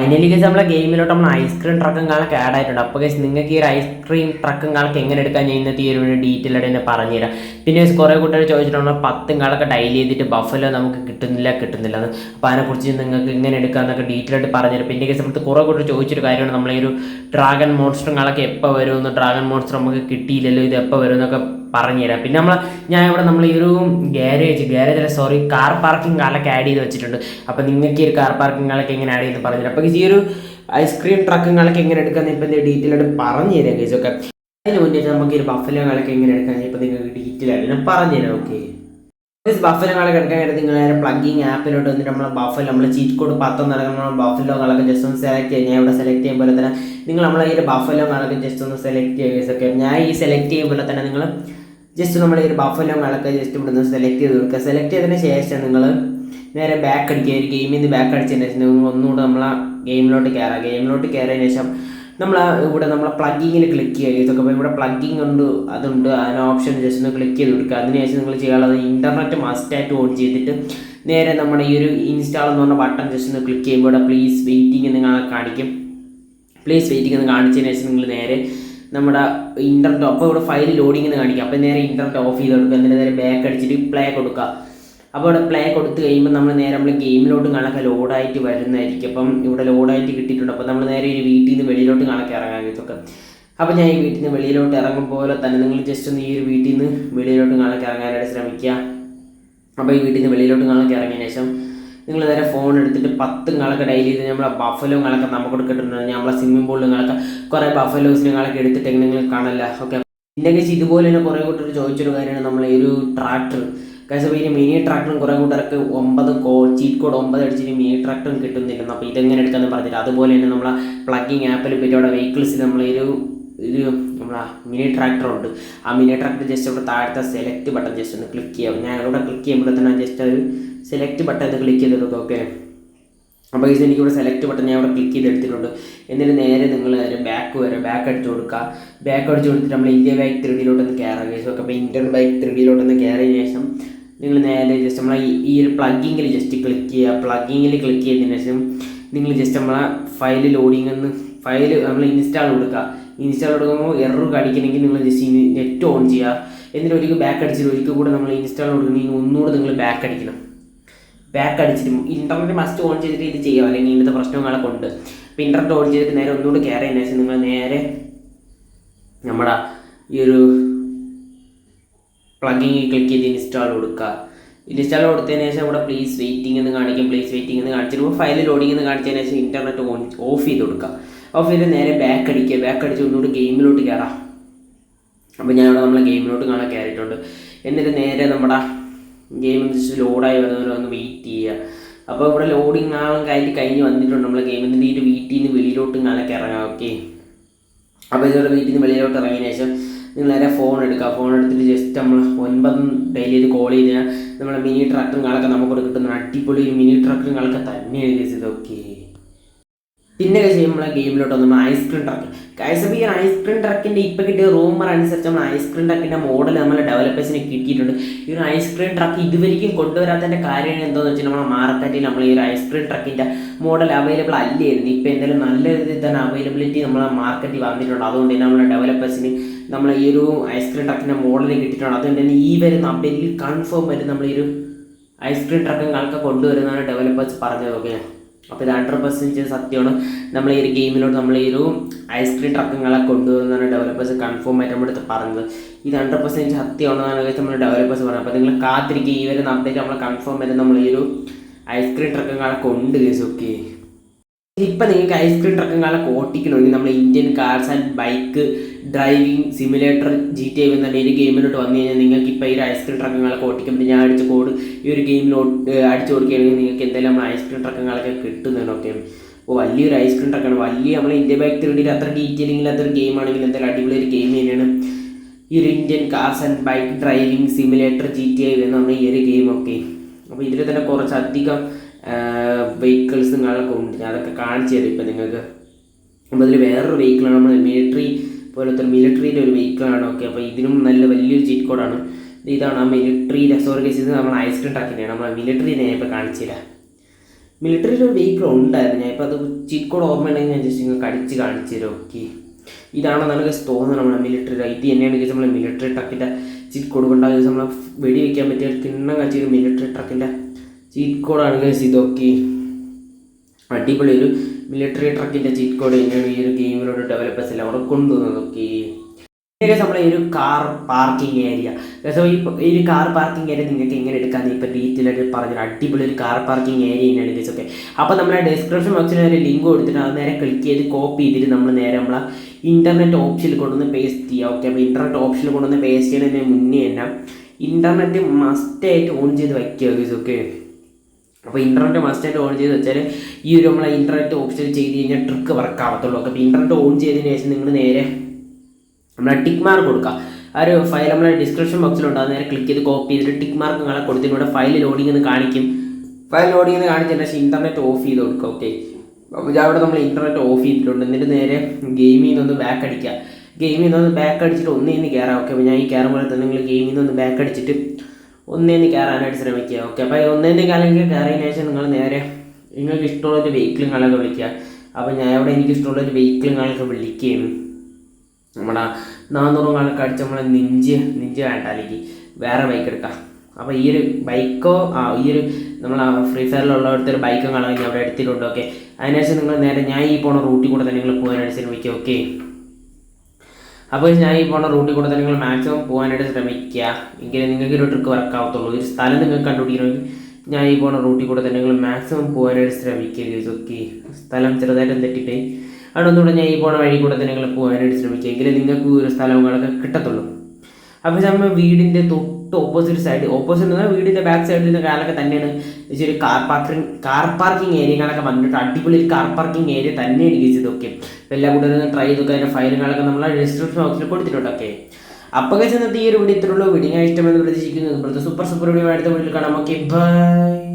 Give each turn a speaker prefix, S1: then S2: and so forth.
S1: Finally നമ്മളെ ഗെയിമിലോട്ട് നമ്മൾ ice cream ട്രക്കും add ആയിട്ടുണ്ട്. അപ്പോൾ ഗൈസ് നിങ്ങൾക്ക് ഈ ഒരു ഐസ്ക്രീം ട്രക്കും കാലൊക്കെ എങ്ങനെ എടുക്കാൻ ഇന്നത്തെ ഈ ഒരു ഡീറ്റെയിൽ ആയിട്ട് തന്നെ പറഞ്ഞുതരാം. പിന്നെ കുറേ കൂട്ടുകാർ ചോദിച്ചിട്ടുണ്ട് പത്തും കാലൊക്കെ ഡൈലി ചെയ്തിട്ട് ബഫലോ നമുക്ക് കിട്ടുന്നില്ല കിട്ടുന്നില്ല എന്ന് അപ്പോൾ അതിനെക്കുറിച്ച് നിങ്ങൾക്ക് ഇങ്ങനെ എടുക്കാമെന്നൊക്കെ ഡീറ്റെയിൽ ആയിട്ട് പറഞ്ഞുതരാം. പിന്നെ ഗൈസ് നമുക്ക് കുറേ കൂട്ടർ ചോദിച്ചൊരു കാര്യമാണ് നമ്മളെ ഒരു ഡ്രാഗൺ മോൺസ്റ്ററും കാലൊക്കെ എപ്പോൾ വരുമെന്ന് ഡ്രാഗൺ മോൺസ്റ്റർ നമുക്ക് കിട്ടിയില്ലല്ലോ ഇത് എപ്പോൾ വരും? എന്നൊക്കെ പറഞ്ഞുതരാം. പിന്നെ നമ്മൾ ഞാൻ ഇവിടെ നമ്മൾ ഈ ഒരു ഗ്യാരേജ് ഗ്യാരേജ് അല്ല സോറി കാർ പാർക്കിംഗ് കാലൊക്കെ ആഡ് ചെയ്ത് വെച്ചിട്ടുണ്ട്. അപ്പോൾ നിങ്ങൾക്ക് ഈ ഒരു കാർ പാർക്കിംഗ് കാലൊക്കെ എങ്ങനെ ആഡ് ചെയ്ത് പറഞ്ഞുതരാം. അപ്പോൾ ഈ ഒരു ഐസ്ക്രീം ട്രക്കും കാലൊക്കെ എങ്ങനെ എടുക്കാമെന്ന് ഇപ്പം ഡീറ്റെയിൽ ആയിട്ട് പറഞ്ഞു തരാം കേസ് ഒക്കെ. അതിന് മുന്നേ നമുക്ക് ഈ ഒരു ബഫലോ കാലൊക്കെ എങ്ങനെ എടുക്കാൻ ഇപ്പം നിങ്ങൾക്ക് ഡീറ്റെയിൽ ആയിട്ട് ഞാൻ പറഞ്ഞു തരാം ഓക്കെ എടുക്കാൻ എടുക്കാനായിട്ട് നിങ്ങൾ നേരെ പ്ലഗിങ് ആപ്പിലോട്ട് വന്നിട്ട് നമ്മൾ ബഫൽ നമ്മൾ ചീറ്റ് കോഡ് പത്തൊന്ന് ബഫലോ ബഫലോകളൊക്കെ ജസ്റ്റ് ഒന്ന് സെലക്ട് ചെയ്യുക ഞാൻ ഇവിടെ സെലക്ട് ചെയ്യുമ്പോൾ തന്നെ നിങ്ങൾ നമ്മളെ ഈ ഒരു ബഫലോകളൊക്കെ ജസ്റ്റ് ഒന്ന് സെലക്ട് ചെയ്യുക ഞാൻ ഈ സെലക്ട് ചെയ്യുമ്പോൾ തന്നെ നിങ്ങൾ ജസ്റ്റ് നമ്മൾ ഒരു ബഫലോകളൊക്കെ ജസ്റ്റ് ഇവിടെ നിന്ന് സെലക്ട് ചെയ്ത് കൊടുക്കുക സെലക്ട് ചെയ്തതിന് ശേഷം നിങ്ങൾ നേരെ ബാക്ക് അടിക്കുക. ഒരു ഗെയിമിൽ നിന്ന് ബാക്ക് അടിച്ചതിന് ശേഷം നിങ്ങൾ ഒന്നുകൂടെ നമ്മൾ ആ ഗെയിമിലോട്ട് കയറുക ഗെയിമിലോട്ട് കയറിയതിന് ശേഷം നമ്മൾ ഇവിടെ നമ്മളെ പ്ലഗിങ്ങിൽ ക്ലിക്ക് ചെയ്യുക. ഇതൊക്കെ ഇപ്പോൾ ഇവിടെ പ്ലഗിങ് ഉണ്ട് അതുണ്ട്. അതിന് ഓപ്ഷൻ ജസ്റ്റ് ഒന്ന് ക്ലിക്ക് ചെയ്ത് കൊടുക്കുക. അതിനുശേഷം നിങ്ങൾ ചെയ്യാനുള്ളത് ഇന്റർനെറ്റ് മസ്റ്റായിട്ട് ഓൺ ചെയ്തിട്ട് നേരെ നമ്മുടെ ഈ ഒരു ഇൻസ്റ്റാൾ എന്ന് പറഞ്ഞ ബട്ടൺ ജസ്റ്റ് ഒന്ന് ക്ലിക്ക് ചെയ്യുമ്പോൾ ഇവിടെ പ്ലീസ് വെയിറ്റിംഗ് കാണാൻ കാണിക്കും. പ്ലീസ് വെയിറ്റിംഗ് എന്ന് കാണിച്ചതിന് ശേഷം നിങ്ങൾ നേരെ നമ്മുടെ ഇന്റർനെറ്റ് അപ്പോൾ ഇവിടെ ഫയൽ ലോഡിംഗ് എന്ന് കാണിക്കുക അപ്പോൾ നേരെ ഇന്റർനെറ്റ് ഓഫ് ചെയ്ത് കൊടുക്കുക. എന്നിട്ട് നേരെ ബാക്ക് അടിച്ചിട്ട് പ്ലേ കൊടുക്കുക. അപ്പോൾ ഇവിടെ പ്ലേ കൊടുത്തു കഴിയുമ്പോൾ നമ്മൾ നേരെ നമ്മൾ ഗെയിമിലോട്ട് കണക്കെ ലോഡായിട്ട് വരുന്നതായിരിക്കും. അപ്പം ഇവിടെ ലോഡായിട്ട് കിട്ടിയിട്ടുണ്ട്. അപ്പോൾ നമ്മൾ നേരെ ഒരു വീട്ടിൽ നിന്ന് വെളിയിലോട്ട് കണക്കെ. ഇറങ്ങാൻ ഇതൊക്കെ അപ്പോൾ ഞാൻ ഈ വീട്ടിൽ നിന്ന് വെളിയിലോട്ട് ഇറങ്ങും പോലെ തന്നെ നിങ്ങൾ ജസ്റ്റ് ഒന്ന് ഈ ഒരു വീട്ടിൽ നിന്ന് വെളിയിലോട്ട് കണക്കെ ഇറങ്ങാനായിട്ട് ശ്രമിക്കുക. അപ്പോൾ ഈ വീട്ടിൽ നിന്ന് വെളിയിലോട്ട് കണക്കെ ഇറങ്ങിയതിന് ശേഷം നിങ്ങൾ നേരെ ഫോൺ എടുത്തിട്ട് പത്തും കളൊക്കെ ഡെയിലി ചെയ്ത് നമ്മളെ ബഫലോ കളൊക്കെ നമുക്ക് കൊടുത്തിട്ടുണ്ട്. നമ്മളെ സ്വിമ്മിംഗ് പൂളിലും കളൊക്കെ കുറേ കളൊക്കെ എടുത്തിട്ട് നിങ്ങൾ കാണല്ല. ഓക്കെ എന്റെ കേസ് ഇതുപോലെ തന്നെ കുറേ കൂട്ടർ ചോദിച്ചൊരു കാര്യമാണ്. നമ്മൾ ഈ ഒരു ട്രാക്ടർ കാശ് ഇനി മിനി ട്രാക്ടറും കുറേ കൂട്ടർക്ക് ഒമ്പത് കോ ചീറ്റ് കോഡ് ഒമ്പത് അടിച്ചിട്ട് മിനി ട്രാക്ടറും കിട്ടുന്നില്ലെന്ന്. അപ്പോൾ ഇതെങ്ങനെ എടുക്കാമെന്ന് പറഞ്ഞിട്ട് അതുപോലെ തന്നെ നമ്മളെ പ്ലഗിങ് ആപ്പിൽ പറ്റി അവിടെ വെഹിക്കിൾസിൽ നമ്മളൊരു ഒരു നമ്മളെ മിനി ട്രാക്ടർ ഉണ്ട്. ആ മിനി ട്രാക്ടർ ജസ്റ്റ് അവിടെ താഴത്തെ സെലക്ട് ബട്ടൺ ജസ്റ്റ് ഒന്ന് ക്ലിക്ക് ചെയ്യാം. ഞാൻ അവിടെ ക്ലിക്ക് ചെയ്യുമ്പോൾ തന്നെ ജസ്റ്റ് ഒരു സെലക്ട് ബട്ടൺ എന്ന് ക്ലിക്ക് ചെയ്തെടുക്കുക ഓക്കെ അപ്പോൾ ഇത് എനിക്കിവിടെ സെലക്ട് ബട്ടൺ ഞാൻ ഇവിടെ ക്ലിക്ക് ചെയ്തെടുത്തിട്ടുണ്ട്. എന്നിട്ട് നേരെ നിങ്ങൾ നേരെ ബാക്ക് വരെ ബാക്ക് അടിച്ചു കൊടുക്കുക. ബാക്ക് അടിച്ചു കൊടുത്തിട്ട് നമ്മൾ ഇന്ത്യ ബൈക്ക് ത്രീ ഡിയിലോട്ടൊന്ന് കയറാൻ കഴിച്ചു അപ്പോൾ ഇന്റർ ബൈക്ക് ത്രീ ഡിയിലോട്ടൊന്ന് കയറിയതിന് ശേഷം നിങ്ങൾ നേരെ ജസ്റ്റ് നമ്മളെ ഈ- ഒരു പ്ലഗിങ്ങിൽ ജസ്റ്റ് ക്ലിക്ക് ചെയ്യുക. പ്ലഗിങ്ങിൽ ക്ലിക്ക് ചെയ്തതിന് ശേഷം നിങ്ങൾ ജസ്റ്റ് നമ്മളെ ഫയൽ ലോഡിംഗ് എന്ന് ഫയൽ നമ്മൾ ഇൻസ്റ്റാൾ കൊടുക്കുക. ഇൻസ്റ്റാൾ കൊടുക്കുമ്പോൾ എറർ കടിക്കണമെങ്കിൽ നിങ്ങൾ ജസ്റ്റ് നെറ്റ് ഓൺ ചെയ്യുക. എന്നിട്ട് ഒരിക്കൽ ബാക്ക് അടിച്ചിട്ട് ഒരിക്കൽ കൂടെ നമ്മൾ ഇൻസ്റ്റാൾ കൊടുക്കണമെങ്കിൽ ഒന്നുകൂടെ നിങ്ങൾ ബാക്ക് അടിക്കണം. ബാക്ക് അടിച്ചിട്ട് ഇന്റർനെറ്റ് മസ്റ്റ് ഓൺ ചെയ്തിട്ട് ഇത് ചെയ്യാം. അല്ലെങ്കിൽ ഇങ്ങനത്തെ പ്രശ്നങ്ങളൊക്കെ കൊണ്ട് അപ്പോൾ ഇന്റർനെറ്റ് ഓൺ ചെയ്തിട്ട് നേരെ ഒന്നുകൂടെ കയറിയതിനു ശേഷം നിങ്ങൾ നേരെ നമ്മുടെ ഈ ഒരു പ്ലഗിങ് ക്ലിക്ക് ചെയ്ത് ഇൻസ്റ്റാൾ കൊടുക്കുക. ഇൻസ്റ്റാൾ കൊടുത്തതിന് ശേഷം ഇവിടെ പ്ലീസ് വെയിറ്റിംഗ് എന്ന് കാണിക്കും. പ്ലീസ് വെയിറ്റിംഗ് എന്ന് കാണിച്ചിട്ട് ഫയൽ ലോഡിംഗ് എന്ന് കാണിച്ചതിന് ശേഷം ഇന്റർനെറ്റ് ഓൺ ഓഫ് ചെയ്ത് കൊടുക്കുക. ഓഫ് ചെയ്ത് നേരെ ബാക്ക് അടിക്കുക. ബാക്ക് അടിച്ച് ഒന്നുകൂടി ഗെയിമിലോട്ട് കയറാം അപ്പോൾ ഞാനിവിടെ നമ്മളെ ഗെയിമിലോട്ട് കാണാൻ കയറിയിട്ടുണ്ട് എന്നിട്ട് നേരെ നമ്മുടെ ഗെയിം ജസ്റ്റ് ലോഡായി വരുന്നവരെ ഒന്ന് വെയിറ്റ് ചെയ്യുക. അപ്പോൾ ഇവിടെ ലോഡിങ് ആളും കയറ്റി കഴിഞ്ഞ് വന്നിട്ടുണ്ട്. നമ്മൾ ഗെയിമിന്റെ ഈ ഒരു വീട്ടിൽ നിന്ന് വെളിയിലോട്ട് കാണാൻ ഇറങ്ങാം. ഓക്കെ അപ്പോൾ ഇതുപോലെ വീട്ടിൽ നിന്ന് വെളിയിലോട്ട് ഇറങ്ങിയ ശേഷം നിങ്ങൾ നേരെ ഫോൺ എടുക്കുക. ഫോൺ എടുത്തിട്ട് ജസ്റ്റ് നമ്മൾ ഒൻപത് ഡെയിലി ഇത് കോൾ ചെയ്ത് നമ്മളെ മിനി ട്രാക്ടറും കാളൊക്കെ നമുക്ക് കിട്ടുന്ന അടിപൊളി മിനി ട്രാക്ടറും കാളൊക്കെ തന്നെയാണ് ഇത്. ഇതൊക്കെ പിന്നെ കഴിച്ച് നമ്മളെ ഗെയിമിലോട്ട് നമ്മൾ ഐസ്ക്രീം ട്രക്ക് കഴിച്ചപ്പോൾ ഈ ഐസ്ക്രീം ട്രക്കിന്റെ ഇപ്പോൾ കിട്ടിയ റൂമർ അനുസരിച്ച് നമ്മൾ ഐസ്ക്രീം ട്രക്കിന്റെ മോഡൽ നമ്മളെ ഡെവലപ്പേഴ്സിന് കിട്ടിയിട്ടുണ്ട്. ഈ ഒരു ഐസ്ക്രീം ട്രക്ക് ഇതുവരെയും കൊണ്ടുവരാത്തതിന്റെ കാര്യം എന്താണെന്ന് വെച്ചാൽ നമ്മളെ മാർക്കറ്റിൽ നമ്മൾ ഈ ഒരു ഐസ്ക്രീം ട്രക്കിന്റെ മോഡൽ അവൈലബിൾ അല്ലായിരുന്നു. ഇപ്പോൾ എന്തായാലും നല്ല രീതിയിൽ തന്നെ അവൈലബിലിറ്റി നമ്മളെ മാർക്കറ്റിൽ വന്നിട്ടുണ്ട്. അതുകൊണ്ട് തന്നെ നമ്മളെ ഡെവലപ്പേഴ്സിന് നമ്മൾ ഈ ഒരു ഐസ്ക്രീം ട്രക്കിന്റെ മോഡൽ കിട്ടിയിട്ടുണ്ട്. അതുകൊണ്ട് തന്നെ ഈ വരുന്ന അപ്ഡേറ്റിൽ കൺഫേം വരും നമ്മൾ ഈ ഒരു ഐസ്ക്രീം ട്രക്കും കണക്കെ കൊണ്ടുവരുന്നതാണ് ഡെവലപ്പേഴ്സ് പറഞ്ഞത് ഓക്കെ അപ്പോൾ ഇത് ഹൺഡ്രഡ് പെർസെന്റ് സത്യമാണ്. നമ്മൾ ഈ ഒരു ഗെയിമിലോട്ട് നമ്മൾ ഈ ഒരു ഐസ്ക്രീം ട്രക്കുകളെ കൊണ്ടുവരുന്നതാണ് ഡെവലപ്പേഴ്സ് കൺഫേം ആയിട്ട് നമ്മുടെ അടുത്ത് പറഞ്ഞത്. ഇത് ഹൺഡ്രഡ് പെർസെന്റ് സത്യമാണെന്നാണ് നമ്മൾ ഡെവലപ്പേഴ്സ് പറഞ്ഞത് അപ്പോൾ നിങ്ങൾ കാത്തിരിക്കുക ഈ വരുന്ന അപ്ഡേറ്റ് നമ്മൾ കൺഫേം ആയിട്ട് നമ്മൾ ഈ ഒരു ഐസ്ക്രീം ട്രക്കുകളെ കൊണ്ടുവരും ഓക്കെ ഇപ്പം നിങ്ങൾക്ക് ഐസ്ക്രീം ട്രക്കും കാലം ഓട്ടിക്കണമെങ്കിൽ നമ്മൾ Indian cars and bike driving simulator G T I എന്ന ഒരു ഗെയിമിലോട്ട് വന്നു കഴിഞ്ഞാൽ നിങ്ങൾക്ക് ഇപ്പോൾ ഈ ഒരു ഐസ്ക്രീം ട്രക്കുകളൊക്കെ ഓട്ടിക്കുമ്പോൾ ഞാൻ അടിച്ച കോഡ് ഈ ഒരു ഗെയിമിൽ അടിച്ചു കൊടുക്കുകയാണെങ്കിൽ നിങ്ങൾക്ക് എന്തായാലും നമ്മൾ ഐസ്ക്രീം ട്രക്കുകളൊക്കെ കിട്ടുന്നതിനൊക്കെ അപ്പോൾ വലിയൊരു ഐസ്ക്രീം ട്രക്കാണ് വലിയ നമ്മൾ ഇന്ത്യ ബൈക്ക് ത്രീഡിയിൽ അത്ര ഡീറ്റെയിലിംഗിൽ അത്ര ഗെയിം ആണെങ്കിൽ എന്തായാലും അടിപൊളി ഒരു ഗെയിം തന്നെയാണ്. ഈ ഒരു Indian cars and bike driving simulator G T I എന്ന് പറഞ്ഞ ഈ ഒരു ഗെയിമൊക്കെ അപ്പോൾ ഇതിൽ തന്നെ കുറച്ചധികം വെഹിക്കിൾസ് നിങ്ങളൊക്കെ ഉണ്ട്. ഞാൻ അതൊക്കെ കാണിച്ചു തരും. ഇപ്പം നിങ്ങൾക്ക് അപ്പോൾ അതിൽ വേറൊരു വെഹിക്കിളാണ് നമ്മൾ മിലിറ്ററി പോലത്തെ മിലിറ്ററിയിലെ ഒരു വെഹിക്കിളാണ് ഓക്കെ അപ്പോൾ ഇതിനും നല്ല വലിയൊരു ചീറ്റ് കോഡാണ് ഇതാണ് ആ മിലിറ്ററി സോറി കേസ് നമ്മൾ ആക്സിഡന്റ് ട്രക്കിന്റെയാണ് നമ്മൾ മിലിറ്ററിനെ ഞാൻ ഇപ്പോൾ കാണിച്ചു തരാം. മിലിറ്ററിയിൽ ഒരു വെഹിക്കിൾ ഉണ്ടായിരുന്നു. ഞാൻ ഇപ്പോൾ അത് ചീറ്റ് കോഡ് ഓർമ്മയുണ്ടെങ്കിൽ ഞാൻ ജസ്റ്റ് നിങ്ങൾക്ക് അടിച്ച് കാണിച്ചു തരും ഓക്കെ ഇതാണെന്നാണ് ഗസ് തോന്നുന്നത് നമ്മുടെ മിലിറ്ററി ഇത് തന്നെയാണ് ചോദിച്ചാൽ നമ്മൾ മിലിറ്ററി ട്രക്കിന്റെ ചീറ്റ് കോഡ് കൊണ്ട് നമ്മൾ നമ്മളെ വെടി വയ്ക്കാൻ പറ്റിയ കിണ്ണം കച്ചിയൊരു മിലിറ്ററി ട്രക്കിന്റെ ചീറ്റ് കോഡാണ് ഗൈസ് ഇതൊക്കെ. അടിപൊളി ഒരു മിലിറ്ററി ട്രക്കിന്റെ ചീറ്റ് കോഡ് തന്നെയാണ് ഈ ഒരു ഗെയിമിലോട്ട് ഡെവലപ്പേഴ്സ് എല്ലാം അവിടെ കൊണ്ടുവന്നത് ഓക്കെ നമ്മളെ ഈ ഒരു കാർ പാർക്കിംഗ് ഏരിയ സോ ഈ ഈ ഒരു കാർ പാർക്കിംഗ് ഏരിയ നിങ്ങൾക്ക് എങ്ങനെ എടുക്കാമെന്ന് ഇപ്പോൾ ഡീറ്റെയിൽ ആയിട്ട് പറഞ്ഞൊരു അടിപൊളി ഒരു കാർ പാർക്കിംഗ് ഏരിയ തന്നെയാണ് ഗൈസ് ഓക്കെ അപ്പോൾ നമ്മുടെ ഡിസ്ക്രിപ്ഷൻ ബോക്സിൽ ഒരു ലിങ്ക് കൊടുത്തിട്ട് അത് നേരെ ക്ലിക്ക് ചെയ്ത് കോപ്പി ചെയ്തിട്ട് നമ്മൾ നേരെ നമ്മളെ ഇന്റർനെറ്റ് ഓപ്ഷനിൽ കൊണ്ടുവന്ന് പേസ്റ്റ് ചെയ്യുക ഓക്കെ അപ്പോൾ ഇന്റർനെറ്റ് ഓപ്ഷനിൽ കൊണ്ടുവന്ന് പേസ്റ്റ് ചെയ്യുന്നതിന് മുന്നേ തന്നെ ഇന്റർനെറ്റ് മസ്റ്റായിട്ട് ഓൺ ചെയ്ത് വയ്ക്കുക ഗൈസ് ഓക്കെ അപ്പോൾ ഇന്റർനെറ്റ് മസ്റ്റായിട്ട് ഓൺ ചെയ്ത് വെച്ചാൽ ഈ ഒരു നമ്മളെ ഇന്റർനെറ്റ് ഓപ്ഷൻ ചെയ്ത് കഴിഞ്ഞാൽ ട്രിക്ക് വർക്ക് ആവത്തുള്ളൂ അപ്പോൾ ഇന്റർനെറ്റ് ഓൺ ചെയ്തതിന് ശേഷം നിങ്ങൾ നേരെ നമ്മളെ ടിക്ക് മാർക്ക് കൊടുക്കുക. ആ ഒരു ഫയൽ നമ്മളെ ഡിസ്ക്രിപ്ഷൻ ബോക്സിലുണ്ട് അത് നേരെ ക്ലിക്ക് ചെയ്ത് കോപ്പി ചെയ്തിട്ട് ടിക്ക് മാർക്ക് നിങ്ങളെ കൊടുത്തിട്ട് ഫയൽ ലോഡിംഗ് എന്ന് കാണിക്കും. ഫയൽ ലോഡിംഗ് എന്ന് കാണിച്ചതിന് ശേഷം ഇന്റർനെറ്റ് ഓഫ് ചെയ്ത് കൊടുക്കുക. ഓക്കെ അവിടെ നമ്മൾ ഇന്റർനെറ്റ് ഓഫ് ചെയ്തിട്ടുണ്ട്. എന്നിട്ട് നേരെ ഗെയിമിൽ നിന്നൊന്ന് ബാക്ക് അടിക്കുക. ഗെയിമിൽ നിന്നൊന്ന് ബാക്ക് അടിച്ചിട്ട് ഒന്നേന്ന് കയറാം ഓക്കെ അപ്പോൾ ഞാൻ ഈ കയറുമ്പോൾ തന്നെ നിങ്ങൾ ഗെയിമിൽ നിന്നൊന്ന് ബാക്ക് അടിച്ചിട്ട് ഒന്നേന്ന് കയറാനായിട്ട് ശ്രമിക്കുക. ഓക്കെ അപ്പോൾ ഒന്നേന്ന് കാലെങ്കിൽ കയറിയതിന് ശേഷം നിങ്ങൾ നേരെ നിങ്ങൾക്ക് ഇഷ്ടമുള്ളൊരു നിങ്ങളൊക്കെ വിളിക്കുക. അപ്പോൾ ഞാൻ അവിടെ എനിക്ക് ഇഷ്ടമുള്ളൊരു നിങ്ങളൊക്കെ വിളിക്കുകയും നമ്മുടെ നാനൂറ് കാലൊക്കെ അടിച്ച് നമ്മളെ നെഞ്ച് നെഞ്ച് വേണ്ട അല്ലെങ്കിൽ വേറെ ബൈക്ക് എടുക്കാം. അപ്പോൾ ഈ ഒരു ബൈക്കോ ആ ഈ ഒരു നമ്മൾ ഫ്രീ ഫയറിലുള്ളടുത്ത് ഒരു ബൈക്കും കാണാൻ അവിടെ എടുത്തിട്ടുണ്ട്. ഓക്കെ അതിനുശേഷം നിങ്ങൾ നേരെ ഞാൻ ഈ പോണ റൂട്ടിൽ കൂടെ തന്നെ നിങ്ങൾ പോകാനായിട്ട് ശ്രമിക്കുക. ഓക്കെ അപ്പോൾ ഞാൻ ഈ പോണ റൂട്ടിൽ കൂടെ തന്നെ നിങ്ങൾ മാക്സിമം പോകാനായിട്ട് ശ്രമിക്കുക. എങ്കിലേ നിങ്ങൾക്ക് ഒരു ട്രിക്ക് വർക്ക് ആവത്തുള്ളൂ. ഒരു സ്ഥലം നിങ്ങൾക്ക് കണ്ടുപിടിക്കണമെങ്കിൽ ഞാൻ ഈ പോണ റൂട്ടിൽ കൂടെ തന്നെ നിങ്ങൾ മാക്സിമം പോകാനായിട്ട് ശ്രമിക്കുക ഓക്കെ സ്ഥലം ചെറുതായിട്ട് തെറ്റിപ്പോയി. അവിടെ ഒന്നുകൂടെ ഞാൻ ഈ പോണ വഴി കൂടെ തന്നെ നിങ്ങൾ പോകാനായിട്ട് ശ്രമിക്കുക. എങ്കിലേ നിങ്ങൾക്ക് ഒരു സ്ഥലങ്ങളൊക്കെ കിട്ടത്തുള്ളൂ. അപ്പോൾ നമ്മൾ വീടിന്റെ തൊട്ട് ഓപ്പോസിറ്റ് സൈഡ് ഓപ്പോസിറ്റ് എന്ന് വീടിന്റെ ബാക്ക് സൈഡിൽ നിന്ന് കാലൊക്കെ തന്നെയാണ്. ഒരു കാർ പാർക്കിംഗ് കാർ പാർക്കിംഗ് ഏരിയകളൊക്കെ വന്നിട്ട് അടിപൊളി കാർ പാർക്കിംഗ് ഏരിയ തന്നെയാണ് ഗീസ് ഇതൊക്കെ. അപ്പോൾ എല്ലാ കൂടുതലും ട്രൈ ചെയ്തൊക്കെ അതിന്റെ ഫയലുകളൊക്കെ നമ്മൾ ഡിസ്ക്രിപ്ഷൻ ബോക്സിൽ കൊടുത്തിട്ടുണ്ട് ഓക്കെ അപ്പോൾ ചെന്നിട്ട് ഈ ഒരു വീഡിയോ ഇത്രയുള്ളൂ വീഡിയോ ഇഷ്ടമെന്ന് പ്രതീക്ഷിക്കുന്നു. സൂപ്പർ സൂപ്പർ വീഡിയോ അടുത്ത വീട്ടിൽ കാണാം ഓക്കെ ബൈ